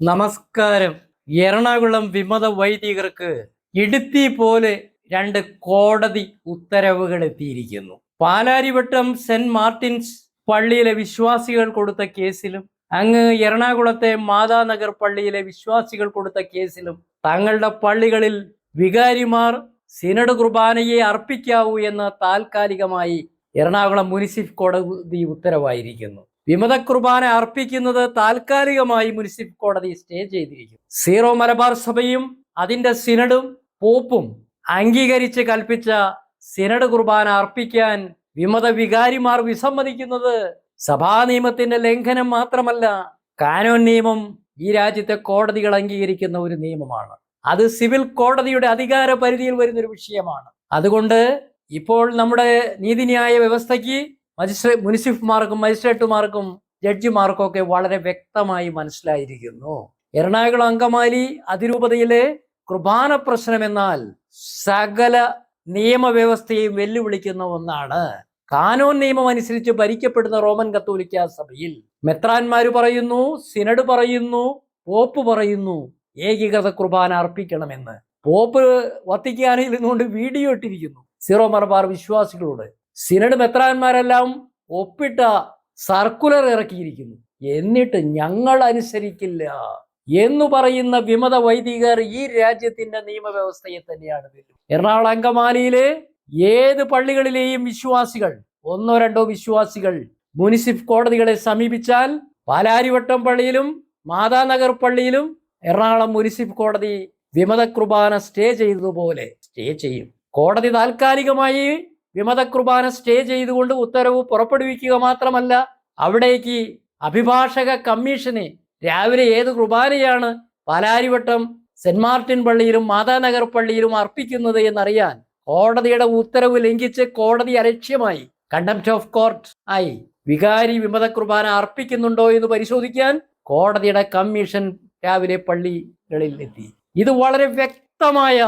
നമസ്കാരം. എറണാകുളം വിമത വൈദികർക്ക് ഇടുത്തി പോലെ രണ്ട് കോടതി ഉത്തരവുകൾ എത്തിയിരിക്കുന്നു. പാലാരിവട്ടം സെന്റ് മാർട്ടിൻസ് പള്ളിയിലെ വിശ്വാസികൾ കൊടുത്ത കേസിലും അങ്ങ് എറണാകുളത്തെ മാതാനഗർ പള്ളിയിലെ വിശ്വാസികൾ കൊടുത്ത കേസിലും തങ്ങളുടെ പള്ളികളിൽ വികാരിമാർ സിനഡ് കുർബാനയെ അർപ്പിക്കാവൂ എന്ന് താൽക്കാലികമായി എറണാകുളം മുനിസിഫ് കോടതി ഉത്തരവായിരിക്കുന്നു. വിമത കുർബാന അർപ്പിക്കുന്നത് താൽക്കാലികമായി മുനിസിപ്പൽ കോടതി സ്റ്റേ ചെയ്തിരിക്കും സീറോ മലബാർ സഭയും അതിന്റെ സിനഡും പോപ്പും അംഗീകരിച്ച് കൽപ്പിച്ച സിനഡ് കുർബാന അർപ്പിക്കാൻ വിമത വികാരിമാർ വിസമ്മതിക്കുന്നത് സഭാ നിയമത്തിന്റെ ലംഘനം മാത്രമല്ല കാനോൻ നിയമം ഈ രാജ്യത്തെ കോടതികൾ അംഗീകരിക്കുന്ന ഒരു നിയമമാണ്. അത് സിവിൽ കോടതിയുടെ അധികാര പരിധിയിൽ വരുന്ന ഒരു വിഷയമാണ്. അതുകൊണ്ട് ഇപ്പോൾ നമ്മുടെ നീതിന്യായ വ്യവസ്ഥയ്ക്ക് മജിസ്ട്രേ മുനിസിഫ്മാർക്കും മജിസ്ട്രേറ്റുമാർക്കും ജഡ്ജിമാർക്കും ഒക്കെ വളരെ വ്യക്തമായി മനസ്സിലായിരിക്കുന്നു. എറണാകുളം അങ്കമാലി അതിരൂപതയിലെ കുർബാന പ്രശ്നം എന്നാൽ സകല നിയമവ്യവസ്ഥയെയും വെല്ലുവിളിക്കുന്ന ഒന്നാണ്. കാനോൻ നിയമം അനുസരിച്ച് ഭരിക്കപ്പെടുന്ന റോമൻ കത്തോലിക്ക സഭയിൽ മെത്രാന്മാര് പറയുന്നു സിനഡ് പറയുന്നു പോപ്പ് പറയുന്നു ഏകീകൃത കുർബാന അർപ്പിക്കണമെന്ന്. പോപ്പ് വത്തിക്കാനിൽ നിന്നുകൊണ്ട് വീഡിയോ ഇട്ടിരിക്കുന്നു. സിറോ മലബാർ വിശ്വാസികളോട്. സിനഡ് മെത്രാന്മാരെല്ലാം ഒപ്പിട്ട സർക്കുലർ ഇറക്കിയിരിക്കുന്നു. എന്നിട്ട് ഞങ്ങൾ അനുസരിക്കില്ല എന്ന് പറയുന്ന വിമത വൈദികർ ഈ രാജ്യത്തിന്റെ നിയമവ്യവസ്ഥയെ തന്നെയാണ് എറണാകുളം അങ്കമാലിയിലെ ഏത് പള്ളികളിലെയും വിശ്വാസികൾ ഒന്നോ രണ്ടോ വിശ്വാസികൾ മുനിസിഫ് കോടതികളെ സമീപിച്ചാൽ പാലാരിവട്ടം പള്ളിയിലും മാതാനഗർ പള്ളിയിലും എറണാകുളം മുനിസിഫ് കോടതി വിമത കുർബാന സ്റ്റേ ചെയ്തതുപോലെ സ്റ്റേ ചെയ്യും. കോടതി താൽക്കാലികമായി വിമത കുർബാന സ്റ്റേ ചെയ്തുകൊണ്ട് ഉത്തരവ് പുറപ്പെടുവിക്കുക മാത്രമല്ല അവിടേക്ക് അഭിഭാഷക കമ്മീഷനെ രാവിലെ ഏത് കുർബാനയാണ് പാലാരിവട്ടം സെന്റ് മാർട്ടിൻ പള്ളിയിലും മാതാനഗർ പള്ളിയിലും അർപ്പിക്കുന്നത് എന്നറിയാൻ കോടതിയുടെ ഉത്തരവ് ലംഘിച്ച് കോടതി അലക്ഷ്യമായി കണ്ടംപ്റ്റ് ഓഫ് കോർട്ട് ആയി വികാരി വിമത കുർബാന അർപ്പിക്കുന്നുണ്ടോ എന്ന് പരിശോധിക്കാൻ കോടതിയുടെ കമ്മീഷൻ രാവിലെ പള്ളികളിൽ എത്തി. ഇത് വളരെ വ്യക്തമായ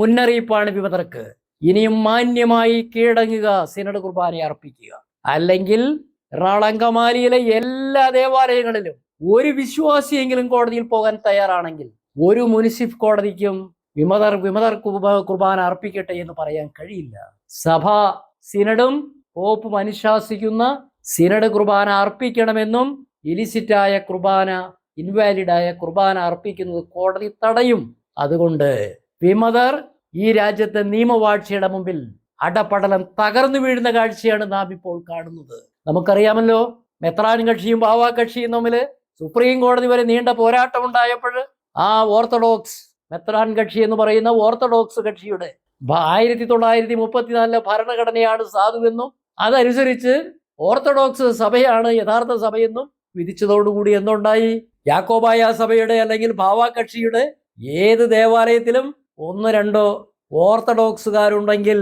മുന്നറിയിപ്പാണ് വിമതർക്ക്. ഇനിയും മാന്യമായി കീഴടങ്ങുക സിനഡ് കുർബാന അർപ്പിക്കുക. അല്ലെങ്കിൽ റാളങ്കമാലിയിലെ എല്ലാ ദേവാലയങ്ങളിലും ഒരു വിശ്വാസിയെങ്കിലും കോടതിയിൽ പോകാൻ തയ്യാറാണെങ്കിൽ ഒരു മുനിസിഫ് കോടതിക്കും വിമതർ വിമതർ കുർബ- കുർബാന അർപ്പിക്കട്ടെ എന്ന് പറയാൻ കഴിയില്ല. സഭ സിനഡും പോപ്പും അനുശാസിക്കുന്ന സിനഡ് കുർബാന അർപ്പിക്കണമെന്നും ഇലിസിറ്റായ കുർബാന ഇൻവാലിഡായ കുർബാന അർപ്പിക്കുന്നത് കോടതി തടയും. അതുകൊണ്ട് വിമതർ ഈ രാജ്യത്തെ നിയമവാഴ്ചയുടെ മുമ്പിൽ അടപടലം തകർന്നു വീഴുന്ന കാഴ്ചയാണ് നാം ഇപ്പോൾ കാണുന്നത്. നമുക്കറിയാമല്ലോ മെത്രാൻ കക്ഷിയും ബാവാ കക്ഷിയും തമ്മിൽ സുപ്രീം കോടതി വരെ നീണ്ട പോരാട്ടം ഉണ്ടായപ്പോൾ ആ ഓർത്തഡോക്സ് മെത്രാൻ കക്ഷി എന്ന് പറയുന്ന ഓർത്തഡോക്സ് കക്ഷിയുടെ ആയിരത്തി തൊള്ളായിരത്തി മുപ്പത്തിനാലിലെ ഭരണഘടനയാണ് സാധുവെന്നും അതനുസരിച്ച് ഓർത്തഡോക്സ് സഭയാണ് യഥാർത്ഥ സഭയെന്നും വിധിച്ചതോടുകൂടി എന്തുണ്ടായി? യാക്കോബായ സഭയുടെ അല്ലെങ്കിൽ ഭാവാ കക്ഷിയുടെ ഏത് ദേവാലയത്തിലും ഒന്ന് രണ്ടോ ഓർത്തഡോക്സുകാരുണ്ടെങ്കിൽ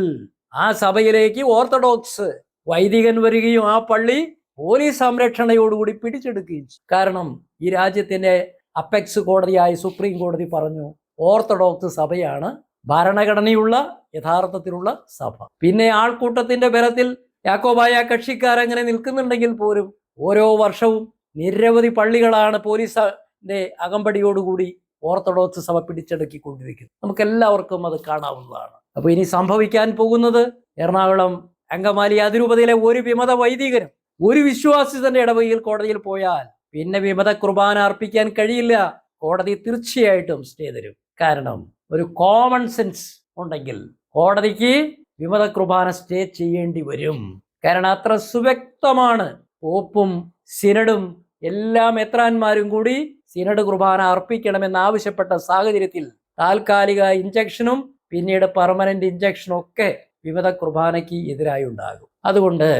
ആ സഭയിലേക്ക് ഓർത്തഡോക്സ് വൈദികൻ വരികയും ആ പള്ളി പോലീസ് സംരക്ഷണയോടുകൂടി പിടിച്ചെടുക്കുകയും. കാരണം ഈ രാജ്യത്തിന്റെ അപ്പെക്സ് കോടതിയായി സുപ്രീം കോടതി പറഞ്ഞു ഓർത്തഡോക്സ് സഭയാണ് ഭരണഘടനയുള്ള യഥാർത്ഥത്തിലുള്ള സഭ പിന്നെ ആൾക്കൂട്ടത്തിന്റെ ബലത്തിൽ യാക്കോബായ കക്ഷിക്കാരങ്ങനെ നിൽക്കുന്നുണ്ടെങ്കിൽ പോലും ഓരോ വർഷവും നിരവധി പള്ളികളാണ് പോലീസിന്റെ അകമ്പടിയോടുകൂടി ഓർത്തഡോക്സ് സഭ പിടിച്ചെടുക്കിക്കൊണ്ടിരിക്കുന്നു. നമുക്ക് എല്ലാവർക്കും അത് കാണാവുന്നതാണ്. അപ്പോൾ ഇനി സംഭവിക്കാൻ പോകുന്നത് എറണാകുളം അങ്കമാലി അതിരൂപതയിലെ ഒരു വിമത വൈദികനും ഒരു വിശ്വാസി തന്റെ ഇടവകയിൽ കോടതിയിൽ പോയാൽ പിന്നെ വിമത കുർബാന അർപ്പിക്കാൻ കഴിയില്ല. കോടതി തീർച്ചയായിട്ടും സ്റ്റേ തരും. കാരണം ഒരു കോമൺ സെൻസ് ഉണ്ടെങ്കിൽ കോടതിക്ക് വിമത കുർബാന സ്റ്റേ ചെയ്യേണ്ടി വരും. കാരണം അത്ര സുവ്യക്തമാണ്. പോപ്പും സിനഡും എല്ലാ മെത്രാന്മാരും കൂടി സിനഡ് കുർബാന അർപ്പിക്കണമെന്ന് ആവശ്യപ്പെട്ട സാഹചര്യത്തിൽ താൽക്കാലിക ഇഞ്ചക്ഷനും പിന്നീട് പെർമനന്റ് ഇഞ്ചക്ഷനും ഒക്കെ വിമത കുർബാനയ്ക്ക് എതിരായി ഉണ്ടാകും. അതുകൊണ്ട്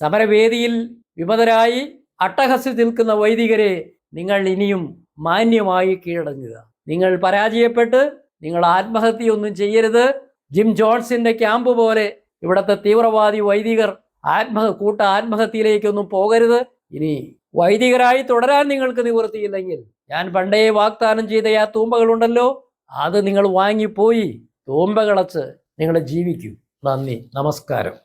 സമരവേദിയിൽ വിമതരായി അട്ടഹസിൽ നിൽക്കുന്ന വൈദികരെ നിങ്ങൾ ഇനിയും മാന്യമായി കീഴടങ്ങുക. നിങ്ങൾ പരാജയപ്പെട്ട് നിങ്ങൾ ആത്മഹത്യയൊന്നും ചെയ്യരുത്. ജിം ജോൺസിന്റെ ക്യാമ്പ് പോലെ ഇവിടുത്തെ തീവ്രവാദി വൈദികർ ആത്മ കൂട്ട ആത്മഹത്യയിലേക്കൊന്നും പോകരുത്. ഇനി വൈദികരായി തുടരാൻ നിങ്ങൾക്ക് നിവൃത്തിയില്ലെങ്കിൽ ഞാൻ പണ്ടേ വാഗ്ദാനം ചെയ്ത ആ തൂമ്പകളുണ്ടല്ലോ അത് നിങ്ങൾ വാങ്ങിപ്പോയി തൂമ്പകളച്ച് നിങ്ങൾ ജീവിക്കൂ. നന്ദി നമസ്കാരം.